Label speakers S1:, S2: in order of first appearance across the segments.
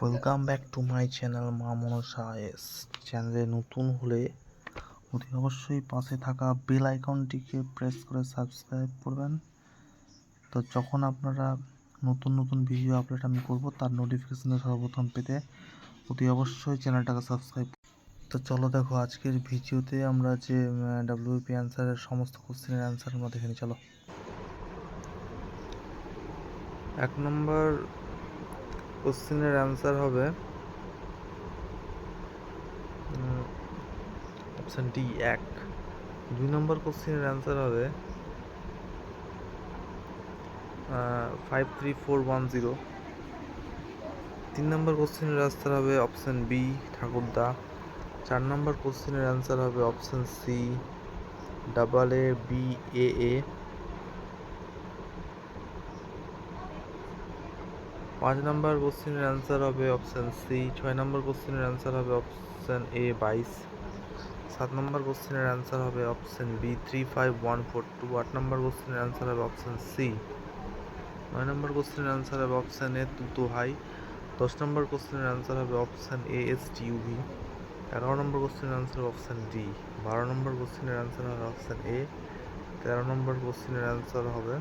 S1: Welcome back to my channel Maa Manasa S চ্যানেলে নতুন হলে অতি অবশ্যই পাশে থাকা বেল আইকনটিকে প্রেস করে সাবস্ক্রাইব করবেন। তো যখন আপনারা নতুন নতুন ভিডিও আপলোড আমি করব, তার নোটিফিকেশন সর্বপ্রথম পেতে অতি অবশ্যই চ্যানেলটাকে সাবস্ক্রাইব তো চলো দেখো আজকের ভিডিওতে আমরা যে ডাব্লিউপি অ্যান্সারের সমস্ত কোশ্চেনের অ্যান্সার আমরা দেখে নিই, চলো। এক নম্বর কোশ্চেনের অ্যান্সার হবে অপশান ডি এক। দুই নম্বর কোশ্চেনের অ্যান্সার হবে five three four one zero তিন নম্বর কোশ্চেনের অ্যান্সার হবে অপশান বি ঠাকুরদা। চার নম্বর কোশ্চেনের অ্যান্সার হবে option C double A B A A পাঁচ নম্বর কোশ্চেনের অ্যান্সার হবে অপশান সি, ছয় নম্বর কোশ্চেনের অ্যান্সার হবে অপশান এ, বাইশ। সাত নম্বর কোশ্চেনের অ্যান্সার হবে option B, three five one four two. আট নম্বর কোশ্চেনের অ্যান্সার হবে অপশান সি। নয় নম্বর কোশ্চেনের অ্যান্সার হবে অপশান এ তুতু হাই। দশ নম্বর কোশ্চেনের অ্যান্সার হবে অপশান এ, এস টিউভি এগারো নম্বর কোশ্চেনের অ্যান্সার অপশান ডি। বারো নম্বর কোশ্চেনের অ্যান্সার হবে অপশান এ। তেরো নম্বর কোশ্চেনের অ্যান্সার হবে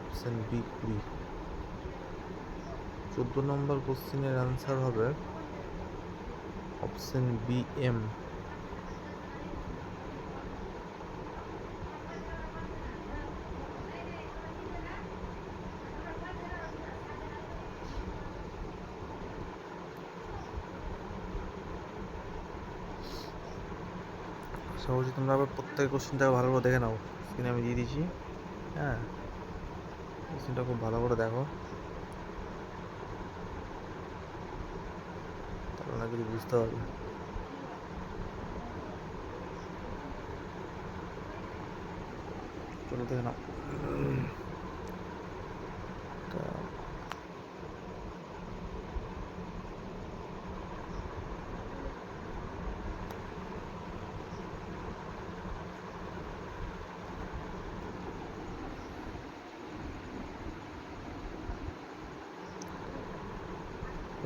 S1: অপশান বি, কুড়ি। চোদ্দ নম্বর কোশ্চেনের অ্যান্সার হবে অপশন বি এম করছি তোমরা আবার প্রত্যেক কোশ্চেনটা ভালো করে দেখে নাও। স্ক্রিনে আমি দিয়ে দিয়েছি হ্যাঁ কোশ্চেনটা খুব ভালো করে দেখো। না কিছু বুঝতে হবে। চলো দেখে নাও।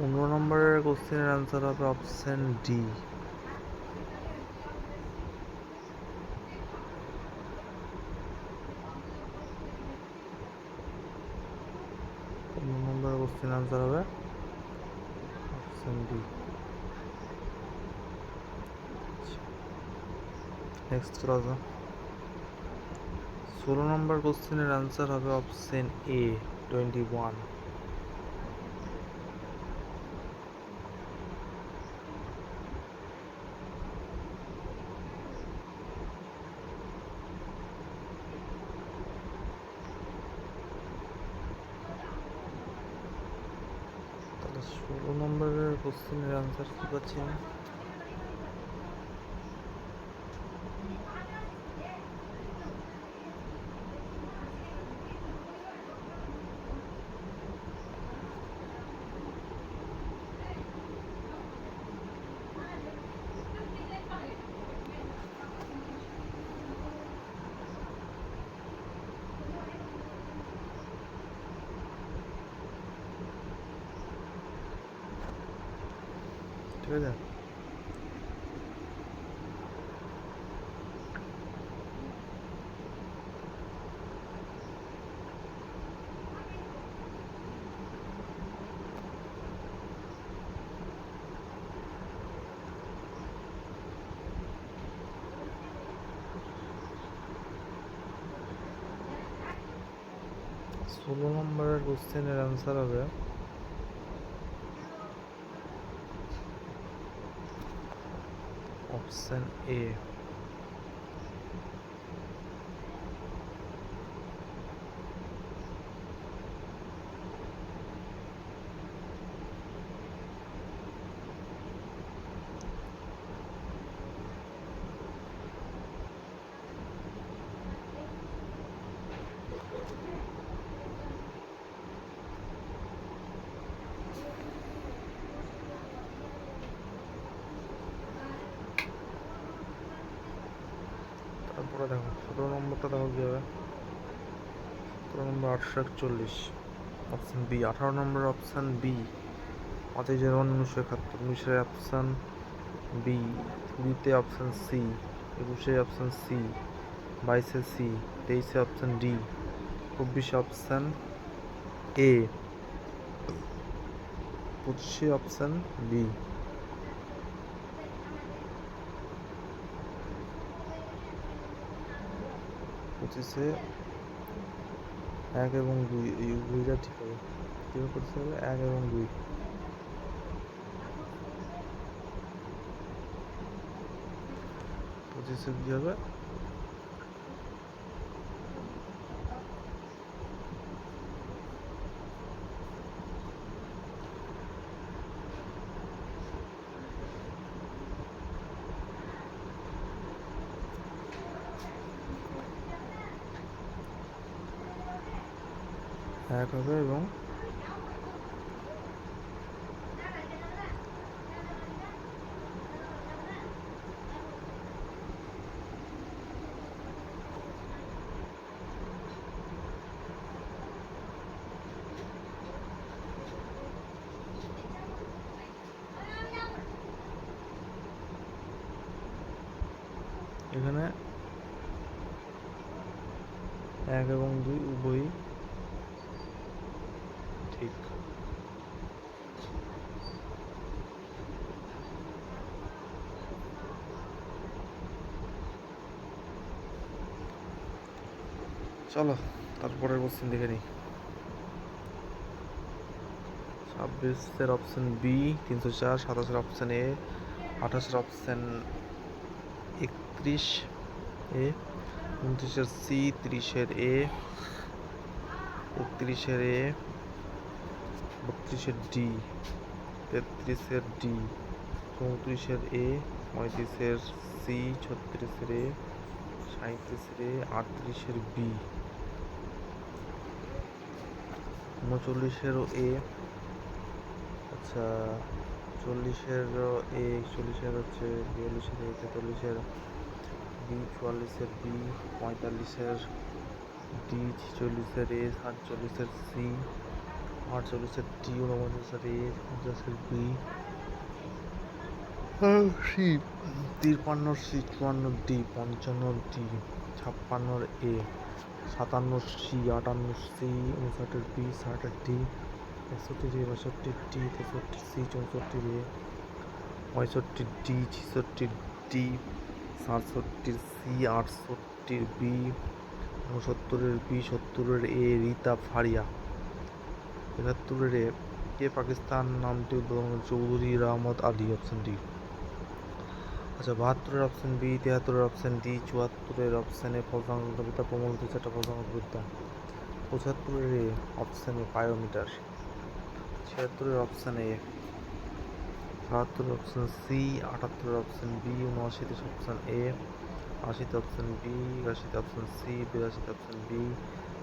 S1: পনেরো নম্বরের কোশ্চেনের অ্যান্সার হবে অপশন ডি পনেরো নম্বরের কোশ্চেন অ্যান্সার হবে অপশন ডি নেক্সট চলে আসো ষোলো নম্বর কোশ্চেনের অ্যান্সার হবে অপশন এ টোয়েন্টি ওয়ান ষোলো নম্বরের কোশ্চেনের আনসার কী পাচ্ছি আমি? ঠিক আছে ষোলো নম্বরের কোশ্চেনের অ্যান্সার হবে তারপরে দেখো। সতেরো নম্বরটা দেখো কী হবে সতেরো নম্বর আটশো একচল্লিশ। অপশান বি আঠারো নম্বর অপশান বি অতএব যেমন উনিশশো একাত্তর, উনিশের অপশান বি কুড়িতে অপশন সি একুশে অপশান সি বাইশে সি তেইশে অপশান ডি চব্বিশে অপশান এ পঁচিশে অপশান বি পঁচিশে এক এবং দুই, এই দুইটা ঠিক হবে। কীভাবে করতে হবে? এক এবং দুই। পঁচিশে কী হবে? এক হবে এবং এখানে এক এবং দুই উভয়ই ঠিক চলো, তারপরের কোশ্চেন দেখে। নিই ছাব্বিশের অপশন বি তিনশো চার, সাতাশের অপশন এ আঠাশের অপশন একত্রিশ, এ, উনত্রিশের সি তিরিশের এ একত্রিশের এ বত্রিশের ডি তেত্রিশের ডি চৌত্রিশের এ পঁয়ত্রিশের সি ছত্রিশের এ সাঁত্রিশের এ আটত্রিশের বি উনচল্লিশেরও এ আচ্ছা চল্লিশেরও এ চল্লিশের হচ্ছে বিয়াল্লিশের এ তেতাল্লিশের বি চুয়াল্লিশের বি পঁয়তাল্লিশের ডি ছিচল্লিশের এ সাতচল্লিশের সি আটচল্লিশের টি ঊনপঞ্চাশের এ পঞ্চাশের বি সি তিরপান্নর সি চুয়ান্ন ডি পঞ্চান্ন ডি ছাপ্পান্নর এ সাতান্নর সি আটান্নর সি উনষাটের বি ষাটের ডি একষট্টি এ বাষট্টি ডি তেষট্টি সি চৌষট্টির এ পঁয়ষট্টি ডি ছিষট্টি ডি সাতষট্টির সি আটষট্টির বি উনসত্তরের বি সত্তরের এ রীতা ফারিয়া। একাত্তরের এ কে পাকিস্তান নামটি উদ্বোধন? চৌধুরী রহমত আলী অপশন ডি আচ্ছা বাহাত্তরের অপশন বি তিয়াত্তরের অপশন ডি চুয়াত্তরের অপশন এ ফলসাঙ্গ কবিতা প্রমোদ চারটা ফলসাঙ্গ কবিতা পঁচাত্তরের অপশন পায়োমিটার ছিয়াত্তরের অপশন এ বাহাত্তরের অপশন সি আটাত্তরের অপশন বি উনআশিতে অপশন এ আশিতে অপশন বি একাশিতে অপশন সি বিরাশিতে অপশন বি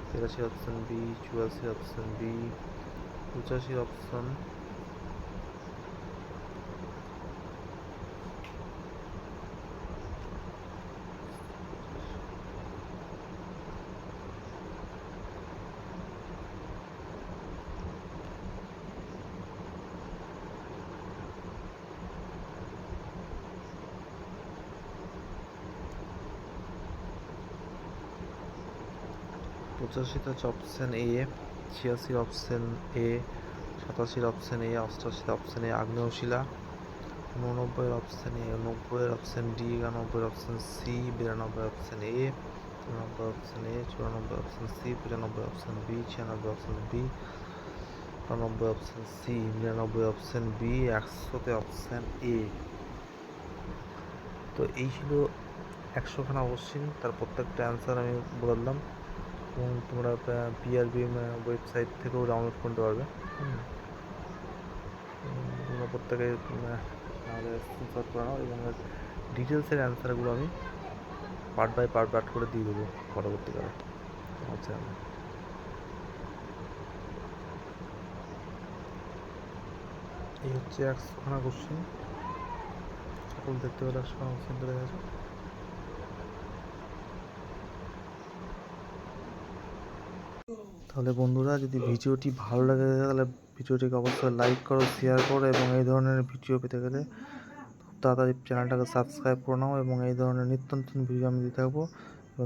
S1: তিরাশি অপশন বি চুরাশি অপশন বি পঁচাশি অপশন পঁচাশিতে হচ্ছে অপশন এ ছিয়াশির অপশন এ, সাতাশির অপশন এ অষ্টাশির অপশন এ, আগ্নেয়শিলা, উননব্বইয়ের অপশন এ, নব্বইয়ের অপশন ডি, একানব্বইয়ের অপশন সি বিরানব্বই অপশন এ তিরানব্বই অপশন এ চুরানব্বই অপশন সি পঁচানব্বই অপশন বি ছিয়ানব্বই অপশন বি আটানব্বই অপশন সি নিরানব্বই অপশন বি, একশোতে অপশন এ। তো এই ছিল একশোখানা কোশ্চিন তার প্রত্যেকটা অ্যান্সার আমি বললাম। এবং তোমরা পিআরবি ওয়েবসাইট থেকেও ডাউনলোড করতে পারবে। তোমরা প্রত্যেকে আমাদের স্ক্রিনশট করে নাও এবং ডিটেলসের অ্যান্সারগুলো আমি পার্ট বাই পার্ট পার্ট করে দিয়ে দেবো পরবর্তীকালে। আচ্ছা। এই হচ্ছে একশোখানা কোশ্চেন সকল দেখতে পেলে একশোখানা কোশ্চেন চলে গেছে। তাহলে বন্ধুরা যদি ভিডিওটি ভালো লাগে তাহলে ভিডিওটিকে অবশ্যই লাইক করো শেয়ার করো এবং এই ধরনের ভিডিও পেতে গেলে তাড়াতাড়ি চ্যানেলটাকে সাবস্ক্রাইব করে নাও এবং এই ধরনের নিত্য নতুন ভিডিও আমি দিতে থাকব। এবং